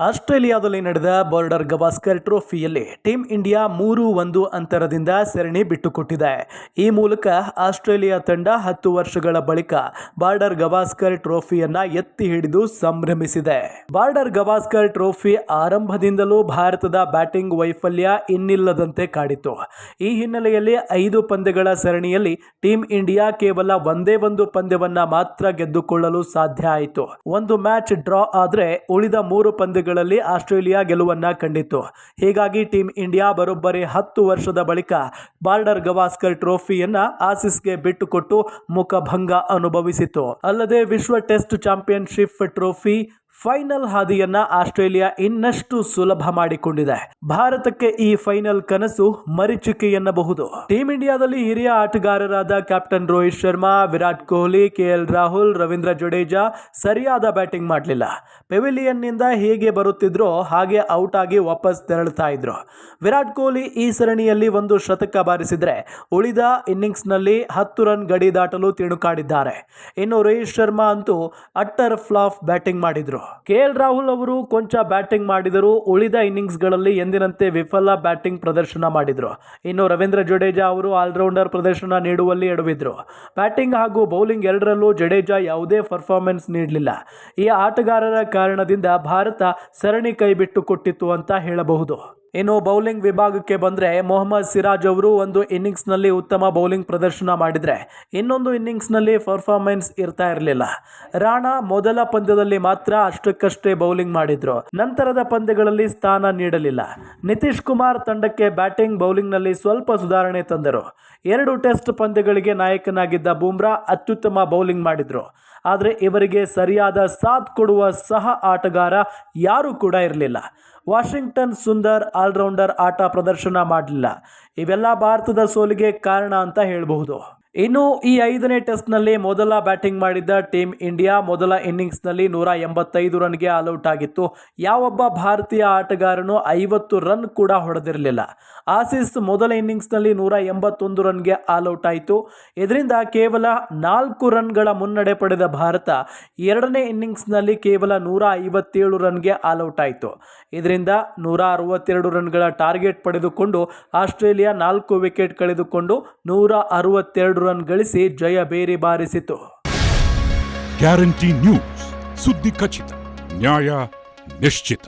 ಆಸ್ಟ್ರೇಲಿಯಾದಲ್ಲಿ ನಡೆದ ಬಾರ್ಡರ್ ಗವಾಸ್ಕರ್ ಟ್ರೋಫಿಯಲ್ಲಿ ಟೀಂ ಇಂಡಿಯಾ ಮೂರು ಒಂದು ಅಂತರದಿಂದ ಸರಣಿ ಬಿಟ್ಟುಕೊಟ್ಟಿದೆ. ಈ ಮೂಲಕ ಆಸ್ಟ್ರೇಲಿಯಾ ತಂಡ ಹತ್ತು ವರ್ಷಗಳ ಬಳಿಕ ಬಾರ್ಡರ್ ಗವಾಸ್ಕರ್ ಟ್ರೋಫಿಯನ್ನ ಎತ್ತಿ ಹಿಡಿದು ಸಂಭ್ರಮಿಸಿದೆ. ಬಾರ್ಡರ್ ಗವಾಸ್ಕರ್ ಟ್ರೋಫಿ ಆರಂಭದಿಂದಲೂ ಭಾರತದ ಬ್ಯಾಟಿಂಗ್ ವೈಫಲ್ಯ ಇನ್ನಿಲ್ಲದಂತೆ ಕಾಡಿತು ಈ ಹಿನ್ನೆಲೆಯಲ್ಲಿ ಐದು ಪಂದ್ಯಗಳ ಸರಣಿಯಲ್ಲಿ ಟೀಂ ಇಂಡಿಯಾ ಕೇವಲ ಒಂದೇ ಒಂದು ಪಂದ್ಯವನ್ನ ಮಾತ್ರ ಗೆದ್ದುಕೊಳ್ಳಲು ಸಾಧ್ಯ ಆಯಿತು. ಒಂದು ಮ್ಯಾಚ್ ಡ್ರಾ ಆದ್ರೆ ಉಳಿದ ಮೂರು ಪಂದ್ಯಗಳಲ್ಲಿ ಆಸ್ಟ್ರೇಲಿಯಾ ಗೆಲುವನ್ನ ಕಂಡಿತ್ತು. ಹೀಗಾಗಿ ಟೀಂ ಇಂಡಿಯಾ ಬರೋಬ್ಬರಿ ಹತ್ತು ವರ್ಷದ ಬಳಿಕ ಬಾರ್ಡರ್ ಗವಾಸ್ಕರ್ ಟ್ರೋಫಿಯನ್ನ ಆಸಿಸ್ಗೆ ಬಿಟ್ಟುಕೊಟ್ಟು ಮುಖಭಂಗ ಅನುಭವಿಸಿತು ಅಲ್ಲದೆ ವಿಶ್ವ ಟೆಸ್ಟ್ ಚಾಂಪಿಯನ್ಶಿಪ್ ಟ್ರೋಫಿ ಫೈನಲ್ ಹಾದಿಯನ್ನ ಆಸ್ಟ್ರೇಲಿಯಾ ಇನ್ನಷ್ಟು ಸುಲಭ ಮಾಡಿಕೊಂಡಿದೆ. ಭಾರತಕ್ಕೆ ಈ ಫೈನಲ್ ಕನಸು ಮರಿಚುಕಿ ಎನ್ನಬಹುದು. ಟೀಂ ಇಂಡಿಯಾದಲ್ಲಿ ಹಿರಿಯ ಆಟಗಾರರಾದ ಕ್ಯಾಪ್ಟನ್ ರೋಹಿತ್ ಶರ್ಮಾ, ವಿರಾಟ್ ಕೊಹ್ಲಿ ಕೆಎಲ್ ರಾಹುಲ್, ರವೀಂದ್ರ ಜಡೇಜಾ ಸರಿಯಾದ ಬ್ಯಾಟಿಂಗ್ ಮಾಡಲಿಲ್ಲ. ಪೆವಿಲಿಯನ್ನಿಂದ ಹೇಗೆ ಬರುತ್ತಿದ್ರೋ ಹಾಗೆ ಔಟ್ ಆಗಿ ವಾಪಸ್ ತೆರಳುತ್ತಾ ಇದ್ರು. ವಿರಾಟ್ ಕೊಹ್ಲಿ ಈ ಸರಣಿಯಲ್ಲಿ ಒಂದು ಶತಕ ಬಾರಿಸಿದ್ರೆ ಉಳಿದ ಇನ್ನಿಂಗ್ಸ್ನಲ್ಲಿ ಹತ್ತು ರನ್ ಗಡಿ ದಾಟಲು ತಿಣುಕಾಡಿದ್ದಾರೆ. ಇನ್ನು ರೋಹಿತ್ ಶರ್ಮಾ ಅಂತೂ ಅಟ್ಟರ್ ಫ್ಲಾಫ್ ಬ್ಯಾಟಿಂಗ್ ಮಾಡಿದ್ರು. ಕೆ ಎಲ್ ರಾಹುಲ್ ಅವರು ಕೊಂಚ ಬ್ಯಾಟಿಂಗ್ ಮಾಡಿದರು. ಉಳಿದ ಇನ್ನಿಂಗ್ಸ್ಗಳಲ್ಲಿ ಎಂದಿನಂತೆ ವಿಫಲ ಬ್ಯಾಟಿಂಗ್ ಪ್ರದರ್ಶನ ಮಾಡಿದರು. ಇನ್ನು ರವೀಂದ್ರ ಜಡೇಜಾ ಅವರು ಆಲ್ರೌಂಡರ್ ಪ್ರದರ್ಶನ ನೀಡುವಲ್ಲಿ ಎಡವಿದ್ರು. ಬ್ಯಾಟಿಂಗ್ ಹಾಗೂ ಬೌಲಿಂಗ್ ಎರಡರಲ್ಲೂ ಜಡೇಜಾ ಯಾವುದೇ ಪರ್ಫಾರ್ಮೆನ್ಸ್ ನೀಡಲಿಲ್ಲ. ಈ ಆಟಗಾರರ ಕಾರಣದಿಂದ ಭಾರತ ಸರಣಿ ಕೈಬಿಟ್ಟು ಕೊಟ್ಟಿತ್ತು ಅಂತ ಹೇಳಬಹುದು. ಇನ್ನು ಬೌಲಿಂಗ್ ವಿಭಾಗಕ್ಕೆ ಬಂದರೆ ಮೊಹಮ್ಮದ್ ಸಿರಾಜ್ ಅವರು ಒಂದು ಇನ್ನಿಂಗ್ಸ್ನಲ್ಲಿ ಉತ್ತಮ ಬೌಲಿಂಗ್ ಪ್ರದರ್ಶನ ಮಾಡಿದರೆ ಇನ್ನೊಂದು ಇನ್ನಿಂಗ್ಸ್ನಲ್ಲಿ ಪರ್ಫಾರ್ಮೆನ್ಸ್ ಇರ್ತಾ ಇರಲಿಲ್ಲ. ರಾಣಾ ಮೊದಲ ಪಂದ್ಯದಲ್ಲಿ ಮಾತ್ರ ಅಷ್ಟಕ್ಕಷ್ಟೇ ಬೌಲಿಂಗ್ ಮಾಡಿದ್ರು. ನಂತರದ ಪಂದ್ಯಗಳಲ್ಲಿ ಸ್ಥಾನ ನೀಡಲಿಲ್ಲ. ನಿತೀಶ್ ಕುಮಾರ್ ತಂಡಕ್ಕೆ ಬ್ಯಾಟಿಂಗ್ ಬೌಲಿಂಗ್ನಲ್ಲಿ ಸ್ವಲ್ಪ ಸುಧಾರಣೆ ತಂದರು. ಎರಡು ಟೆಸ್ಟ್ ಪಂದ್ಯಗಳಿಗೆ ನಾಯಕನಾಗಿದ್ದ ಬೂಮ್ರಾ ಅತ್ಯುತ್ತಮ ಬೌಲಿಂಗ್ ಮಾಡಿದ್ರು. ಆದರೆ ಇವರಿಗೆ ಸರಿಯಾದ ಸಾಥ್ ಕೊಡುವ ಸಹ ಆಟಗಾರ ಯಾರೂ ಕೂಡ ಇರಲಿಲ್ಲ. ವಾಷಿಂಗ್ಟನ್ ಸುಂದರ್ ಆಲ್ರೌಂಡರ್ ಆಟ ಪ್ರದರ್ಶನ ಮಾಡಲಿಲ್ಲ. ಇವೆಲ್ಲ ಭಾರತದ ಸೋಲಿಗೆ ಕಾರಣ ಅಂತ ಹೇಳಬಹುದು. ಇನ್ನು ಈ ಐದನೇ ಟೆಸ್ಟ್ನಲ್ಲಿ ಮೊದಲ ಬ್ಯಾಟಿಂಗ್ ಮಾಡಿದ್ದ ಟೀಮ್ ಇಂಡಿಯಾ ಮೊದಲ ಇನ್ನಿಂಗ್ಸ್ನಲ್ಲಿ ನೂರ ಎಂಬತ್ತೈದು ರನ್ಗೆ ಆಲ್ಔಟ್ ಆಗಿತ್ತು. ಯಾವೊಬ್ಬ ಭಾರತೀಯ ಆಟಗಾರನು ಐವತ್ತು ರನ್ ಕೂಡ ಹೊಡೆದಿರಲಿಲ್ಲ. ಆಸೀಸ್ ಮೊದಲ ಇನ್ನಿಂಗ್ಸ್ನಲ್ಲಿ ನೂರ ಎಂಬತ್ತೊಂದು ರನ್ಗೆ ಆಲ್ಔಟ್ ಆಯಿತು. ಇದರಿಂದ ಕೇವಲ ನಾಲ್ಕು ರನ್ಗಳ ಮುನ್ನಡೆ ಪಡೆದ ಭಾರತ ಎರಡನೇ ಇನ್ನಿಂಗ್ಸ್ನಲ್ಲಿ ಕೇವಲ ನೂರ ಐವತ್ತೇಳು ರನ್ಗೆ ಆಲ್ಔಟ್ ಆಯಿತು. ಇದರಿಂದ ನೂರ ಅರವತ್ತೆರಡು ರನ್ಗಳ ಟಾರ್ಗೆಟ್ ಪಡೆದುಕೊಂಡು ಆಸ್ಟ್ರೇಲಿಯಾ ನಾಲ್ಕು ವಿಕೆಟ್ ಕಳೆದುಕೊಂಡು ನೂರ ಅರವತ್ತೆರಡು ರನ್ ಗಳಿಸಿ ಜಯ ಬೇರೆ ಬಾರಿಸಿತು. ಗ್ಯಾರಂಟಿ ನ್ಯೂಸ್ ಸುದ್ದಿ ಖಚಿತ ನ್ಯಾಯ ನಿಶ್ಚಿತ.